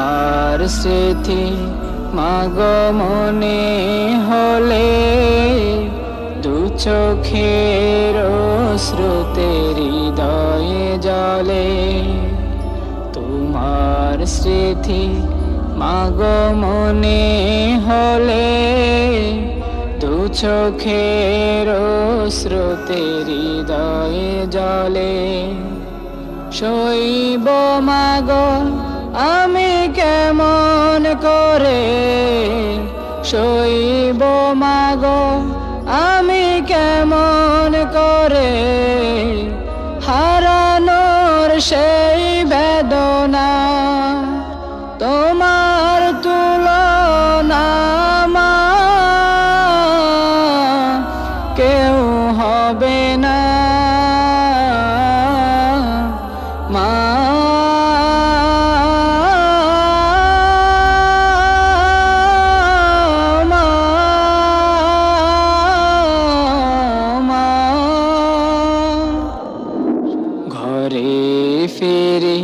তোমার স্মৃতি, মাগ মনে হলে দু চোখের শ্রুতে হৃদয়ে জলে। তোমার স্মৃতি, মাগ মনে হলে দু চোখের শ্রুতে হৃদয়ে জলে। শৈব মাগ আমি কেমন করে শৈব মাগ? আমি কেমন করে ঘরে ফিরে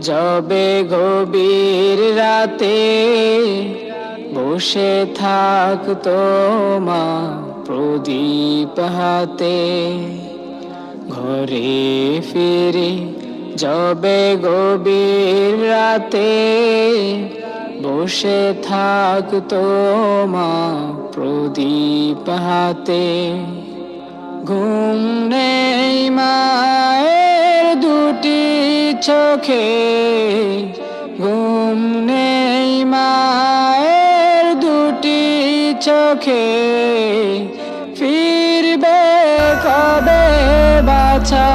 যাবে গভীর রাতে, বসে থাকতো মা প্রদীপ হাতে। ঘরে ফিরে যাবে গভীর রাতে, বসে থাকতো মা প্রদীপ হাতে। ঘুম চোখে ঘুম নেই মায়ের দুটি চোখে। ফিরবে কবে বাছা?